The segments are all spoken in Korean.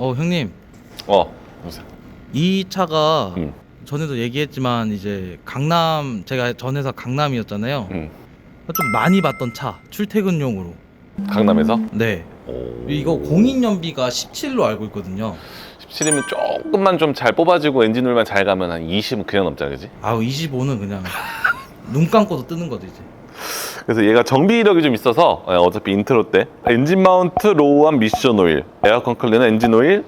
어 형님 어, 보세요. 이 차가 음. 전에도 얘기했지만 이제 강남 제가 전 회사 강남이었잖아요. 음. 좀 많이 봤던 차 출퇴근용으로. 강남에서? 네. 오. 이거 공인 연비가 17로 알고 있거든요. 17이면 조금만 좀 잘 뽑아지고 엔진오일만 잘 가면 한 20은 그냥 넘잖아, 그지? 아우 25는 그냥 눈 감고도 뜨는 거죠 이제. 그래서 얘가 정비 이력이 좀 있어서 예, 어차피 인트로 때 엔진 마운트 로우한 미션 오일, 에어컨 클리너 엔진 오일,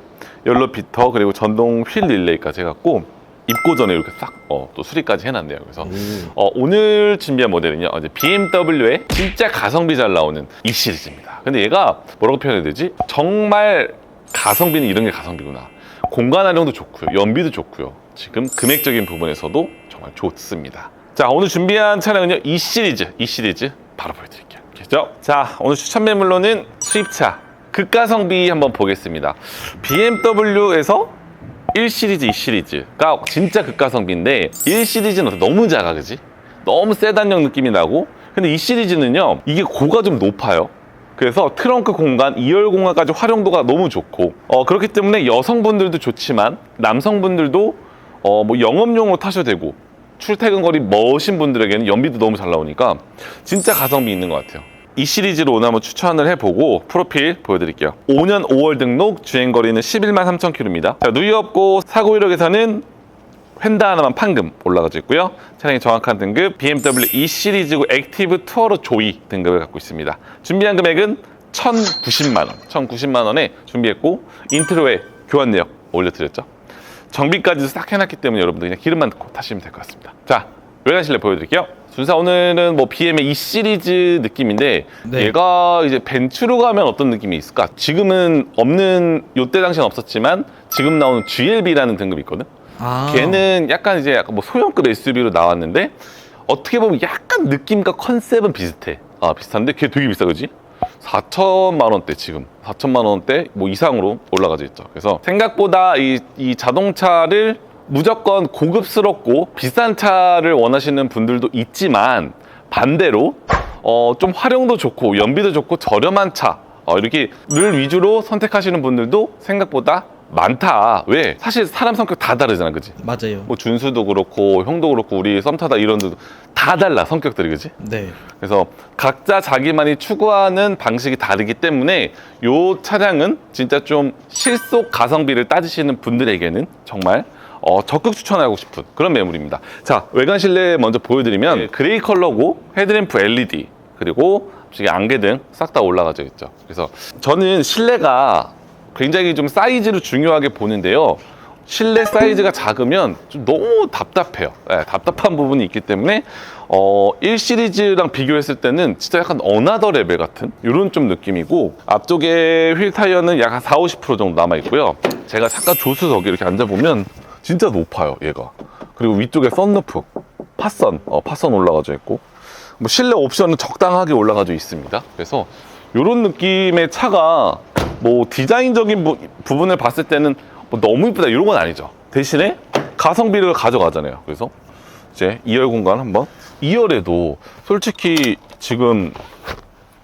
열로 비터 그리고 전동 휠 릴레이까지 해갖고 입고 전에 이렇게 싹 어, 또 수리까지 해놨네요. 그래서 어, 오늘 준비한 모델은요 이제 BMW의 진짜 가성비 잘 나오는 이 시리즈입니다. 근데 얘가 뭐라고 표현해야 되지? 정말 가성비는 이런 게 가성비구나. 공간 활용도 좋고요, 연비도 좋고요. 지금 금액적인 부분에서도 정말 좋습니다. 자 오늘 준비한 차량은요 이 시리즈, 이 시리즈 바로 보여드릴게요. 그죠? 자 오늘 추천 매물로는 수입차 극가성비 한번 보겠습니다. BMW에서 1 시리즈, 2 시리즈가 진짜 극가성비인데 1 시리즈는 너무 작아, 그지? 너무 세단형 느낌이 나고 근데 이 시리즈는요 이게 고가 좀 높아요. 그래서 트렁크 공간, 2열 공간까지 활용도가 너무 좋고 어, 그렇기 때문에 여성분들도 좋지만 남성분들도 어, 뭐 영업용으로 타셔도 되고 출퇴근 거리 머신 분들에게는 연비도 너무 잘 나오니까 진짜 가성비 있는 것 같아요. 이 시리즈로 오늘 한번 추천을 해보고 프로필 보여드릴게요. 5년 5월 등록, 주행거리는 11만 3천 킬로입니다. 자, 누이 없고 사고 이력에서는 휀다 하나만 판금 올라가져 있고요. 차량의 정확한 등급 BMW E 시리즈고 액티브 투어로 조이 등급을 갖고 있습니다. 준비한 금액은 1,090만 원, 1,090만 원에 준비했고 인트로에 교환 내역 올려드렸죠. 정비까지도 싹 해놨기 때문에 여러분들 그냥 기름만 넣고 타시면 될 것 같습니다. 자, 외관 실내 보여드릴게요. 순서 오늘은 뭐 BM의 E 시리즈 느낌인데 네. 얘가 이제 벤츠로 가면 어떤 느낌이 있을까? 지금은 없는 요때 당시는 없었지만 지금 나오는 GLB라는 등급이 있거든. 아. 걔는 약간 이제 약간 뭐 소형급 SUV로 나왔는데 어떻게 보면 약간 느낌과 컨셉은 비슷해. 아 비슷한데 걔 되게 비싸 그지? 4천만 원대 지금 4천만 원대 뭐 이상으로 올라가져 있죠. 그래서 생각보다 이, 이 자동차를 무조건 고급스럽고 비싼 차를 원하시는 분들도 있지만 반대로 어, 좀 활용도 좋고 연비도 좋고 저렴한 차 어, 이렇게를 위주로 선택하시는 분들도 생각보다 많다. 왜? 사실 사람 성격 다 다르잖아, 그지? 맞아요. 뭐 준수도 그렇고 형도 그렇고 우리 썸타다 이런도 다 달라 성격들이 그지? 네. 그래서 각자 자기만이 추구하는 방식이 다르기 때문에 요 차량은 진짜 좀 실속 가성비를 따지시는 분들에게는 정말 어, 적극 추천하고 싶은 그런 매물입니다. 자 외관 실내 먼저 보여드리면 그레이 컬러고 헤드램프 LED 그리고 지금 안개등 싹 다 올라가져 있죠. 그래서 저는 실내가 굉장히 좀 사이즈를 중요하게 보는데요. 실내 사이즈가 작으면 좀 너무 답답해요. 예, 답답한 부분이 있기 때문에 어, 1 시리즈랑 비교했을 때는 진짜 약간 어나더 레벨 같은 이런 좀 느낌이고 앞쪽에 휠 타이어는 약 한 4, 50% 정도 남아 있고요. 제가 잠깐 조수석에 이렇게 앉아 보면 진짜 높아요, 얘가. 그리고 위쪽에 썬루프, 파선, 어, 파선 올라가져 있고 뭐 실내 옵션은 적당하게 올라가져 있습니다. 그래서 이런 느낌의 차가 뭐 디자인적인 부, 부분을 봤을 때는 뭐 너무 이쁘다 이런 건 아니죠. 대신에 가성비를 가져가잖아요. 그래서 이제 2열 공간 한번 2열에도 솔직히 지금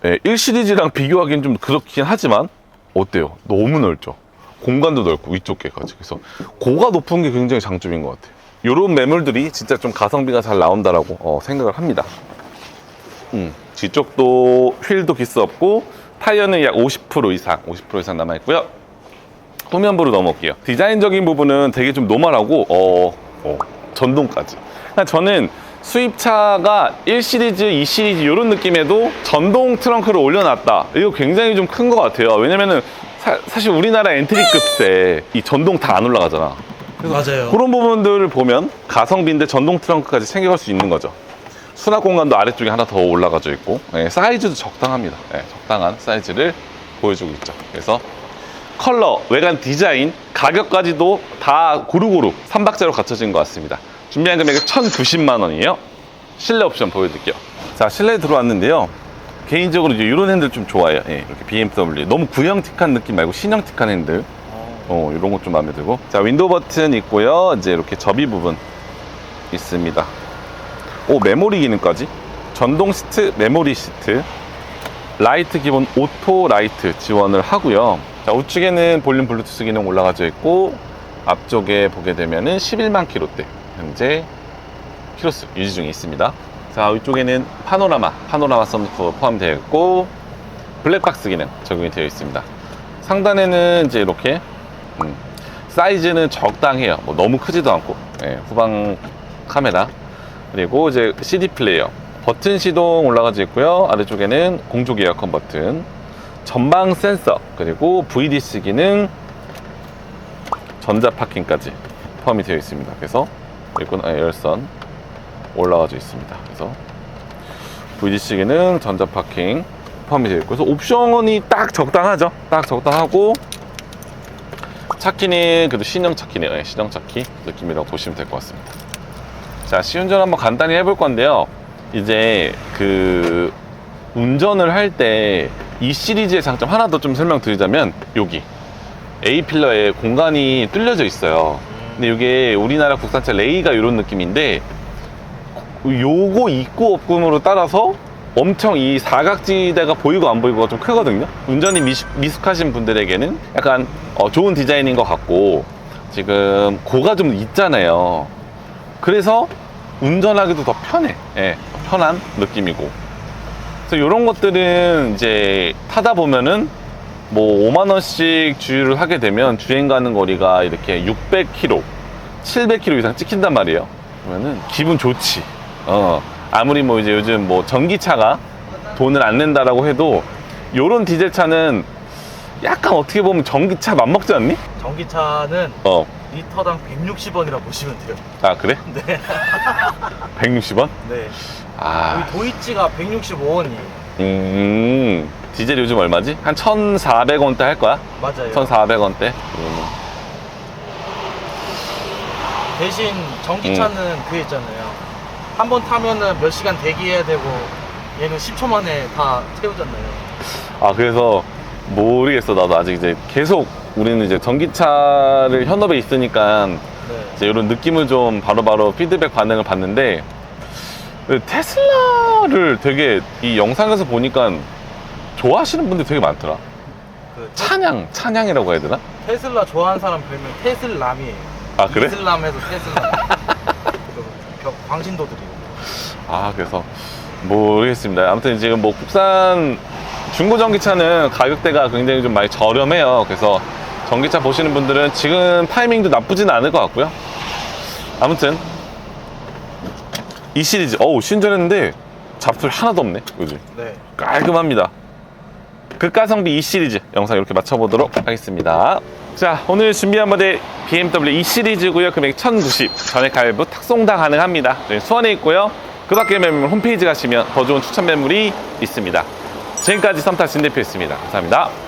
예, 1 시리즈랑 비교하기엔 좀 그렇긴 하지만 어때요? 너무 넓죠. 공간도 넓고 위쪽 개까지. 그래서 고가 높은 게 굉장히 장점인 것 같아요. 이런 매물들이 진짜 좀 가성비가 잘 나온다라고 어, 생각을 합니다. 음, 뒤쪽도 휠도 기스 없고 타이어는 약 50% 이상, 50% 이상 남아 있고요. 후면부로 넘어올게요. 디자인적인 부분은 되게 좀 노멀하고 어, 어, 전동까지. 그러니까 저는 수입차가 1 시리즈, 2 시리즈 이런 느낌에도 전동 트렁크를 올려놨다. 이거 굉장히 좀 큰 것 같아요. 왜냐면은 사, 실 우리나라 엔트리급세 이 전동 다 안 올라가잖아. 맞아요. 그런 부분들을 보면 가성비인데 전동 트렁크까지 챙겨갈 수 있는 거죠. 수납 공간도 아래쪽에 하나 더 올라가져 있고 예, 사이즈도 적당합니다. 예, 적당한 사이즈를 보여주고 있죠. 그래서 컬러, 외관 디자인, 가격까지도 다 고루고루 3박자로 갖춰진 것 같습니다. 준비한 금액은 1,090만 원이에요. 실내 옵션 보여드릴게요. 자, 실내에 들어왔는데요. 개인적으로 이제 이런 핸들 좀 좋아해요. 예, 이렇게 BMW. 너무 구형틱한 느낌 말고 신형틱한 핸들. 어, 이런 것 좀 마음에 들고. 자, 윈도우 버튼 있고요. 이제 이렇게 접이 부분 있습니다. 오, 메모리 기능까지. 전동 시트, 메모리 시트. 라이트 기본 오토 라이트 지원을 하고요. 자, 우측에는 볼륨 블루투스 기능 올라가져 있고 앞쪽에 보게 되면은 11만 킬로대 현재 키로수 유지 중에 있습니다. 자, 위쪽에는 파노라마, 파노라마 썬루프 포함되어 있고 블랙박스 기능 적용이 되어 있습니다. 상단에는 이제 이렇게 음, 사이즈는 적당해요. 뭐 너무 크지도 않고 예, 후방 카메라 그리고 이제 CD 플레이어 버튼 시동 올라가져 있고요. 아래쪽에는 공조 에어컨 버튼 전방 센서 그리고 VDC 기능 전자 파킹까지 포함이 되어 있습니다. 그래서 일꾼 아, 열선 올라가져 있습니다. 그래서 VDC 기능 전자 파킹 포함이 되어 있고 그래서 옵션이 딱 적당하죠. 딱 적당하고 차키는 그래도 신형 차키네요. 예, 신형 차키 느낌이라고 보시면 될 것 같습니다. 자, 시운전 한번 간단히 해볼 건데요. 이제 그 운전을 할 때 이 시리즈의 장점 하나 더 좀 설명드리자면 여기 A 필러에 공간이 뚫려져 있어요. 근데 이게 우리나라 국산차 레이가 이런 느낌인데 요거 있고 없고으로 따라서 엄청 이 사각지대가 보이고 안 보이고가 좀 크거든요. 운전이 미숙, 미숙하신 분들에게는 약간 어, 좋은 디자인인 것 같고 지금 고가 좀 있잖아요. 그래서 운전하기도 더 편해. 예, 더 편한 느낌이고. 그래서 이런 것들은 이제 타다 보면은 뭐 5만 원씩 주유를 하게 되면 주행 가는 거리가 이렇게 600km, 700km 이상 찍힌단 말이에요. 그러면은 기분 좋지. 어. 아무리 뭐 이제 요즘 뭐 전기차가 돈을 안 낸다라고 해도 요런 디젤 차는 약간 어떻게 보면 전기차 맘먹지 않니? 전기차는 어. 리터당 160원이라 보시면 돼요. 아, 그래? 네. 160원? 네. 아. 여기 도이치가 165원이에요. 음. 디젤 요즘 얼마지? 한 1,400원대 할 거야? 맞아요. 1,400원대? 대신 전기차는 음. 그게 있잖아요. 한 번 타면은 몇 시간 대기해야 되고 얘는 10초 만에 다 태우잖아요. 아 그래서 모르겠어 나도 아직 이제 계속 우리는 이제 전기차를 현업에 있으니까 네. 이제 이런 느낌을 좀 바로바로 피드백 반응을 받는데 그 테슬라를 되게 이 영상에서 보니까 좋아하시는 분들이 되게 많더라 그 찬양 찬양이라고 해야 되나? 테슬라 좋아하는 사람 별명 테슬람이에요. 아 그래? 이슬람에서 테슬람. 그 벽- 광신도들이에요. 아 그래서 모르겠습니다 아무튼 지금 뭐 국산 중고 전기차는 가격대가 굉장히 좀 많이 저렴해요. 그래서 전기차 보시는 분들은 지금 타이밍도 나쁘진 않을 것 같고요. 아무튼 이 시리즈 어우 신전했는데 잡소리 하나도 없네 요즘. 네. 깔끔합니다. 극가성비 2 시리즈 영상 이렇게 맞춰보도록 하겠습니다. 자 오늘 준비한 모델 BMW 2 시리즈고요. 금액 1090 전액 할부 탁송 다 가능합니다. 저희 수원에 있고요. 그 밖에 매물 홈페이지 가시면 더 좋은 추천 매물이 있습니다 지금까지 썸타 진대표였습니다. 감사합니다